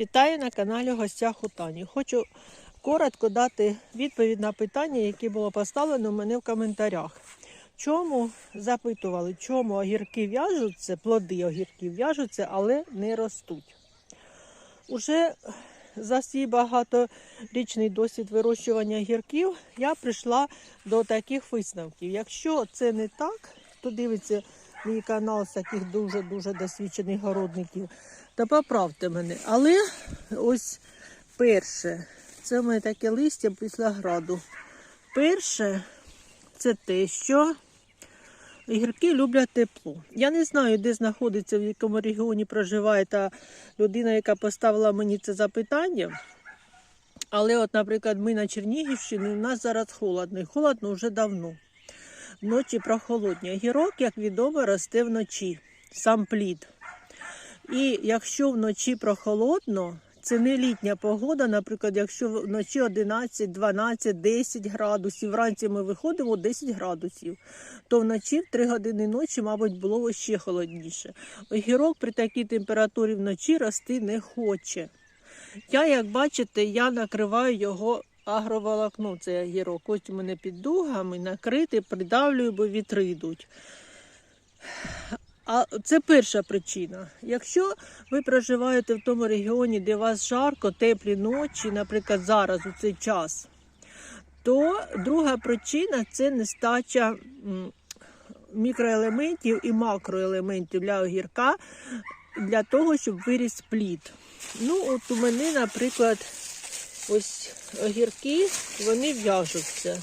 Вітаю на каналі Гостях у Тані. Хочу коротко дати відповідь на питання, яке було поставлено у мене в коментарях. Чому запитували, чому огірки в'яжуться, плоди огірків в'яжуться, але не ростуть. Уже за свій багаторічний досвід вирощування огірків я прийшла до таких висновків. Якщо це не так, хто дивиться мій канал з таких дуже-дуже досвідчених городників, то поправте мене. Але ось перше, це мене таке листя після граду. Перше, це те, що гірки люблять тепло. Я не знаю, де знаходиться, в якому регіоні проживає та людина, яка поставила мені це запитання. Але, от, наприклад, ми на Чернігівщині, у нас зараз холодно, холодно вже давно. Вночі прохолодні. Огірок, як відомо, росте вночі, сам плід. І якщо вночі прохолодно, це не літня погода, наприклад, якщо вночі 11, 12, 10 градусів, вранці ми виходимо 10 градусів, то вночі в 3 години ночі, мабуть, було ще холодніше. Огірок при такій температурі вночі рости не хоче. Я, як бачите, я накриваю його агроволокном, цей огірок. Ось у мене під дугами накритий, придавлюю, бо вітри йдуть. А це перша причина. Якщо ви проживаєте в тому регіоні, де вас жарко, теплі ночі, наприклад, зараз у цей час, то друга причина це нестача мікроелементів і макроелементів для огірка для того, щоб виріс плід. Ну, от у мене, наприклад, ось огірки, вони в'яжуться.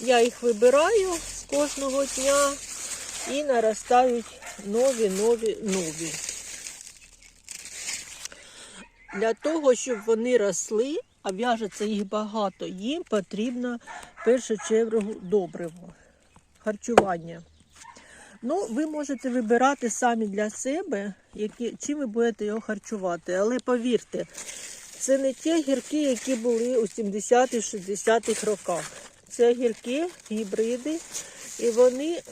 Я їх вибираю кожного дня і наростають нові, нові, нові. Для того, щоб вони росли, а в'яжеться їх багато, їм потрібно в першу чергу добриво, харчування. Ну, ви можете вибирати самі для себе, які, чим ви будете його харчувати. Але повірте, це не ті гірки, які були у 70-х, 60-х роках. Це гірки, гібриди, і вони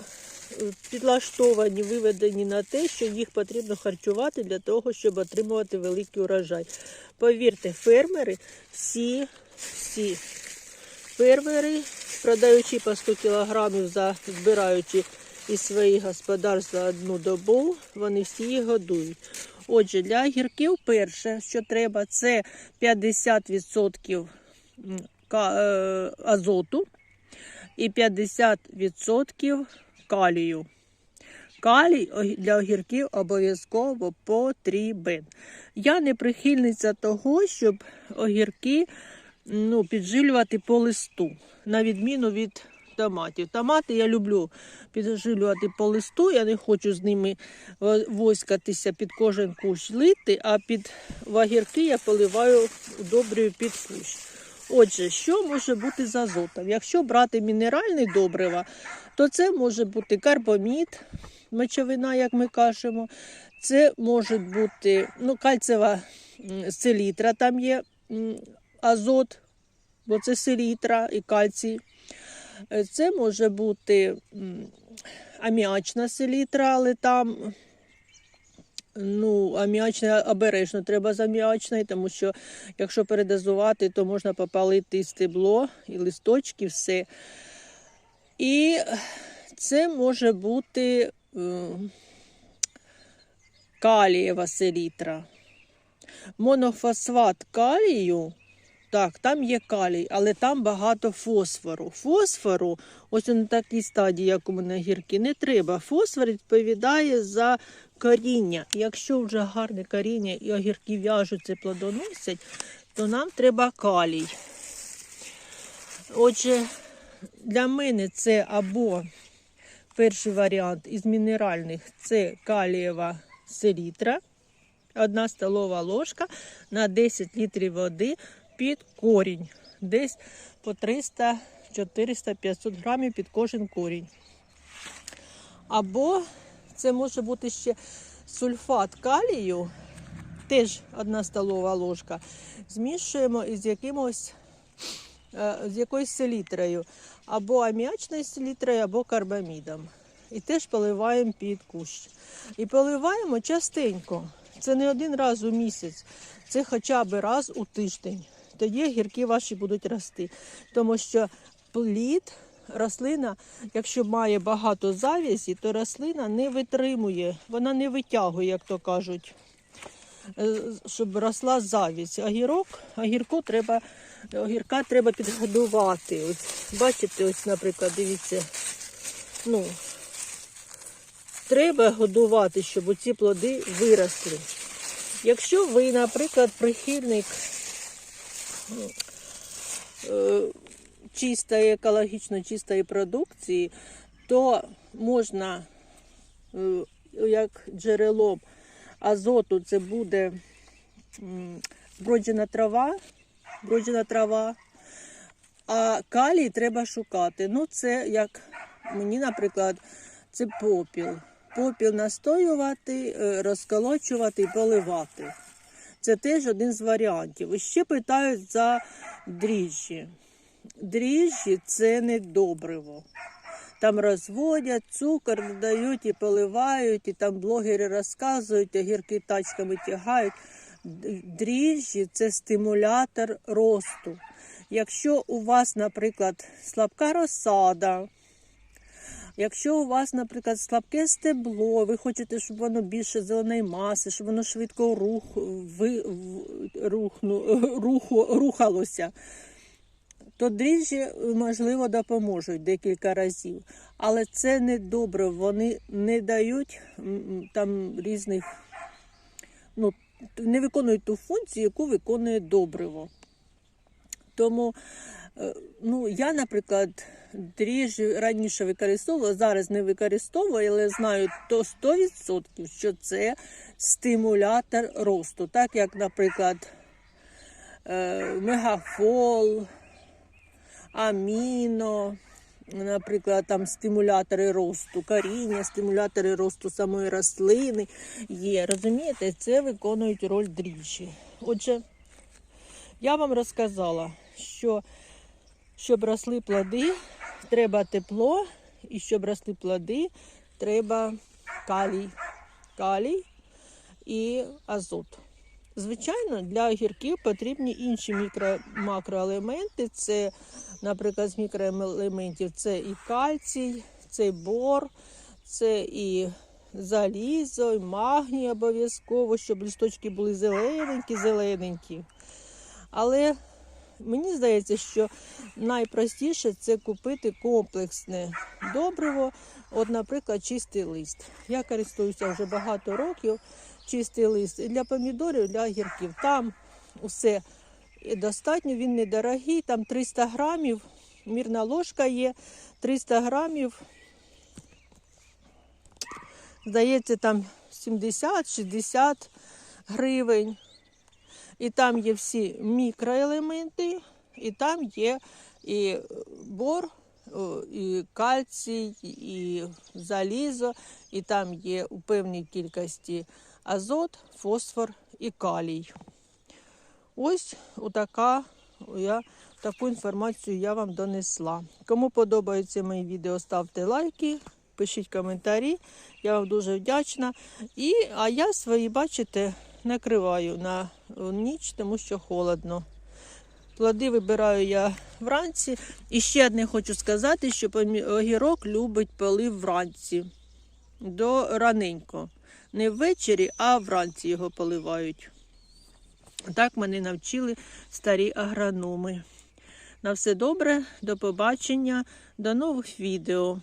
підлаштовані, виведені на те, що їх потрібно харчувати для того, щоб отримувати великий урожай. Повірте, фермери, всі, всі фермери, продаючи по 100 кілограмів, збираючи із своїх господарств за одну добу, вони всі їх годують. Отже, для гірків перше, що треба, це 50% е, азоту і 50% калію. Калій для огірків обов'язково потрібен. Я не прихильниця того, щоб огірки ну, піджилювати по листу, на відміну від томатів. Томати я люблю піджилювати по листу, я не хочу з ними е, воськатися під кожен кущ лити, а під в огірки я поливаю удобрюю під кущ. Отже, що може бути з азотом? Якщо брати мінеральне добрива, то це може бути карбомід, мочовина, як ми кажемо. Це може бути ну, кальцева селітра, там є азот, бо це селітра і кальцій. Е, Це може бути аміачна селітра, але там ну, аміачна обережно треба з аміачної, тому що якщо передозувати, то можна попалити і стебло, і листочки, все. І це може бути е, калієва селітра. Монофосфат калію, так, там є калій, але там багато фосфору. Фосфору, ось на такій стадії, як у мене гірки, не треба. Фосфор відповідає за коріння. Якщо вже гарне коріння і огірки в'яжуться, плодоносять, то нам треба калій. Отже, для мене це або перший варіант із мінеральних це калієва селітра, одна столова ложка на 10 літрів води під корінь. Десь по 300, 400, 500 грамів під кожен корінь. Або це може бути ще сульфат калію, теж одна столова ложка. Змішуємо із якимось е, з якоюсь селітрою, або аміачною селітрою, або карбамідом. І теж поливаємо під кущ. І поливаємо частенько. Це не один раз у місяць. Це хоча б раз у тиждень. Тоді гірки ваші будуть рости. Тому що плід, рослина, якщо має багато завязі, то рослина не витримує, вона не витягує, як то кажуть, е, щоб росла завість. Огірок, огірку треба, огірка треба підгодувати. Бачите, ось, наприклад, дивіться. Ну, треба годувати, щоб оці плоди виросли. Якщо ви, наприклад, прихильник чистої, екологічно чистої продукції, то можна е, як джерелом азоту це буде броджена трава, броджена трава, а калій треба шукати. Ну, це як мені, наприклад, це попіл. Попіл настоювати, е, розколочувати і поливати. Це теж один з варіантів. Ще питають за дріжджі. Дріжджі це не добриво. Там розводять, цукор додають і поливають, і там блогери розказують, огірки тачками тягають. Дріжджі це стимулятор росту. Якщо у вас, наприклад, слабка розсада, Якщо у вас, наприклад, слабке стебло, ви хочете, щоб воно більше зеленої маси, щоб воно швидко рух, ви, рухну, руху, рухалося, то дріжджі, можливо, допоможуть декілька разів. Але це не добре, вони не дають там різних, ну, не виконують ту функцію, яку виконує добриво. Тому Е, Ну, я, наприклад, дріжджі раніше використовувала, зараз не використовую, але знаю то 100%, що це стимулятор росту. Так як, наприклад, е, мегафол, аміно, наприклад, там стимулятори росту коріння, стимулятори росту самої рослини є. Розумієте, це виконують роль дріжджі. Отже, я вам розказала, що щоб росли плоди, треба тепло, і щоб росли плоди, треба калій, калій і азот. Звичайно, для огірків потрібні інші мікро, макроелементи. Це, наприклад, з мікроелементів це і кальцій, це і бор, це і залізо, і магній обов'язково, щоб листочки були зелененькі, зелененькі. Але Мені здається, що найпростіше це купити комплексне добриво, от, наприклад, чистий лист. Я користуюся вже багато років чистий лист і для помідорів, і для огірків. Там усе достатньо, він недорогий, там 300 грамів, мірна ложка є, 300 грамів. Здається, там 70-60 гривень. І там є всі мікроелементи, і там є і бор, і кальцій, і залізо, і там є у певній кількості азот, фосфор і калій. Ось отака я таку інформацію я вам донесла. Кому подобаються мої відео, ставте лайки, пишіть коментарі. Я вам дуже вдячна. І, а я свої, бачите, накриваю на ніч, тому що холодно. Плоди вибираю я вранці. І ще одне хочу сказати, що огірок любить полив вранці до раненько. Не ввечері, а вранці його поливають. Так мене навчили старі агрономи. На все добре, до побачення, до нових відео.